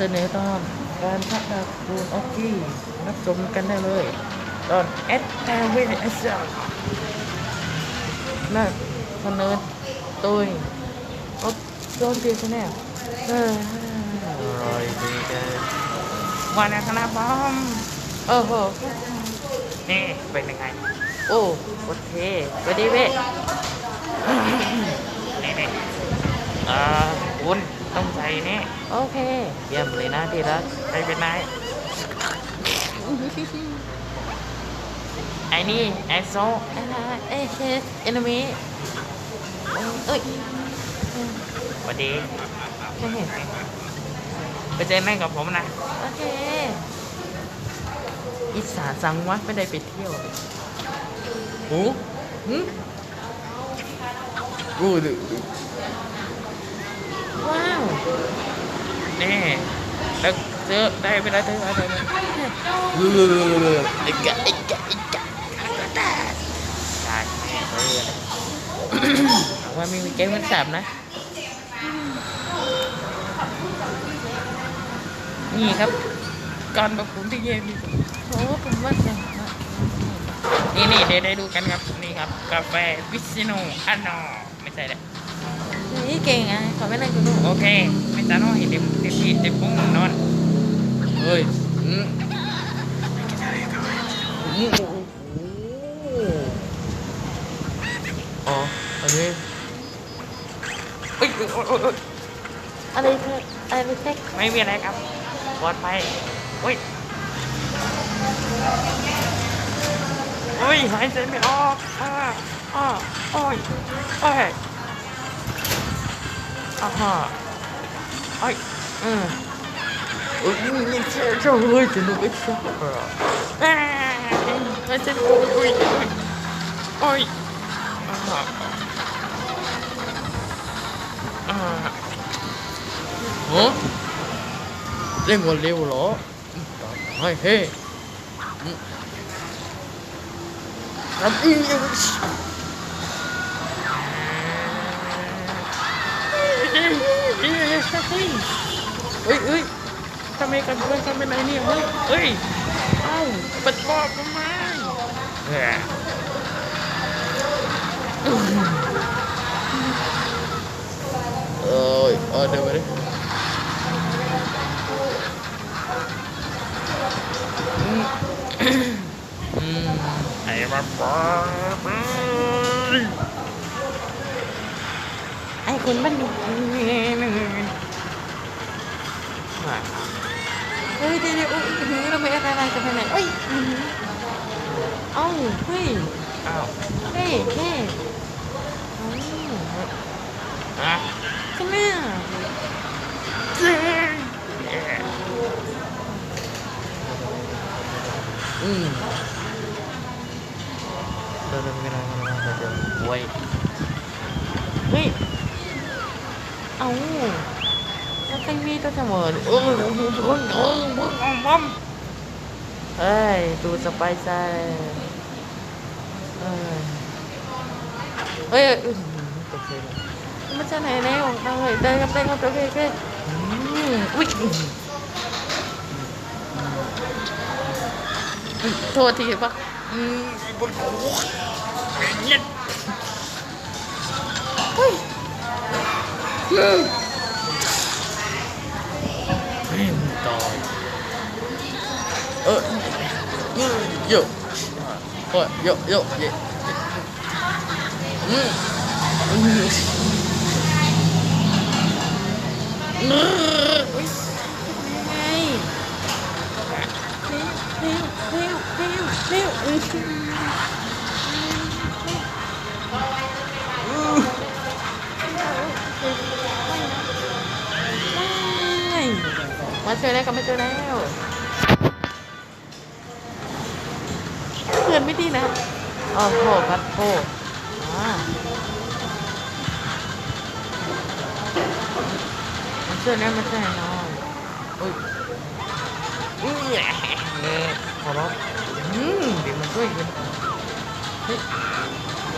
เสนอตอนการพักดาวคูณออกกี้รับชมกันได้เลย ตอนแอดแอร์เวนเอสน่าเสนอโดยออฟโดนเตียชแนลเออรอยดีกันวันนะครับผมโอ้โหนี่เป็นยังไง โอ้โอเคสวัสดีเว้ย นี่นี่อ่าคุณต้องใส่นี่ โอเค เยี่ยมเลยนะที่รักใครเป็นนายไอ้นี่ไอโซไอ้นะเอ้ยเอ็นมีเอ้ยสวัสดีไปเจอแม่กับผมนะ โอเค อิสาจังวะไม่ได้ไปเที่ยวเลยโอ้หืมกูดูว้าว นี่แล้วเจอได้ไปแล้วเจออะไรนะไอ้กะไอ้กะไอ้กะใช่เออเอาว่ามีเกมมันสับนะ นี่ครับการประคุณที่เยี่ยมที่สุดโอ้ผมว่าจะนี่นี่เดี๋ยวได้ดูกันครับนี่ครับกาแฟวิสโนอันนอไม่ใช่แหละนี่เก่งอะขอไม่นั่งกูดูโอเค ไม่ตาน้อยเต็มเต็มที่เต็มพุงนอนเฮ้ยอืมอ๋ออันนี้เอ้ยเอ้ยเอ้อะไรเพื่ออะไรเซ็กไม่มีอะไรครับปลอดภัยเฮ้ยเฮ้ยหายใจไม่ออกอ่าอ่าโอ้ยโอ้ยอ่าฮะ เอ้ยอืมโอ้ยนี่เชื่อเชื่อเฮ้ยจะนึกไม่ชอบอะอ่าหายใจไม่ออกโอ้ ยโอ้ยโอ้ยอ่าฮะอ่าฮะเล่นวันเฮ้ยเฮ้ยทำอีกเฮ้ยทำไมกันเพื่อนทำเป็นเนี่ยเฮ้ยเฮ้ยเอ้าปัดปอบทำไมเฮ้ยเอ้ยเออเดี๋ยวไปดิไอ้บ้าไอ้คุณบ้านนี่เฮ้ยเดี๋ยวเดี๋ยวอุ้ยเราไม่อะไรกันไปไหนเอ้ยเอ้าเฮ้ย อ้าว เฮ้ยเฮ้ยเอ้า อะ ข้างหน้า เจ๊อืมเดินไม่ได้ไม่ได้ เว้เฮ้ย เอาแล้วใครมีตัวเสมอเออเออเออเออเออมัมเฮ้ย ดูสบายใจเออเฮ้ยอื้อหือตกใจเลยมันจะไหนแล้วเอาเลยเดินกันไปครับโอเคโอเคอุ้ยโทษทีปะอืมบนหัวเย็ ให้มันต่อเออเยอะเยอะเฮ้ยเยอะเยอะเยอะอืมอืมอืมอุ้ยเร็วเร็วเร็วเร็ว มาเจอแล้วก็มาเจอแล้วเพื่อนไม่ดีนะโอ้โหพัดโพอ่ามาเจอแล้วมาเจอแล้วอุ้ยอุ้ยเน่ขอรับอืมเดี๋ยวมันช่วยกันเฮ้ย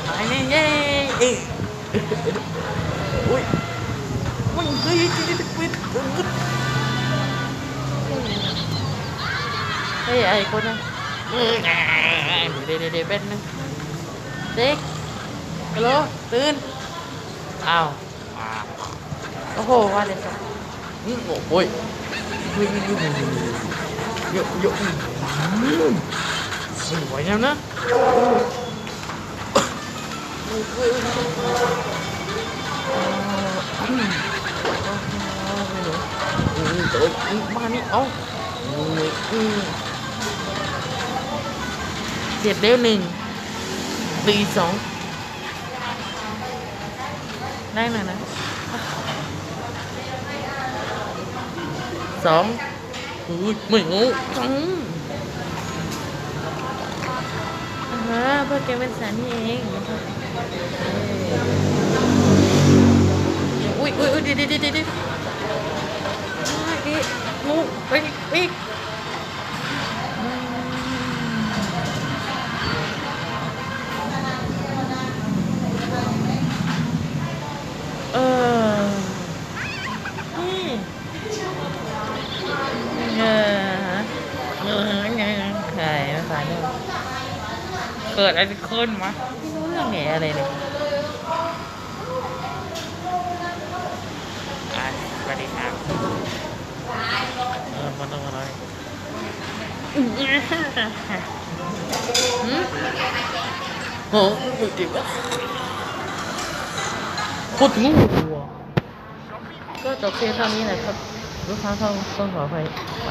หายแน่เย้อุ้ยมันเฮ้ยจะได้ปิด ไอ้คนนั้นเออเดี๋ยวเดี๋ยวเดี๋ยวเป็นนึงเด็กฮัลโหลตื่นอ้าวอ้าวโอ้โหว่าเลยสักอืมโอ้ยเฮ้ยเฮ้ยเฮ้ยเฮ้ยเยอะเยอะอืมไม่ไหวแล้วนะโอ้ยโอ้ยโอ้ยอืมไม่รู้อืมเดี๋ยวอืมมานี่เอาอืมอืม เจ็บเร็วหนึ่งตีสองได้หน่อยนะสองอุ้ยไม่งูอืมอ่าเพื่อแกเป็นสารนี่เองอุ้ยอุ้ยอุ้ยดียวเดียวเดียวเดี๋ยวอ่าอีกงูไป กิดอะไรขึ้นวะไม่รู้เรื่องไหนอะไรเลยอะสวัสดีครับเออมันต้องอะไรอืมโอ้ยจิ๋วโคตรงูอะก็จบเพียงเท่านี้แหละครับลูกค้าต้องต้องขออภัยไป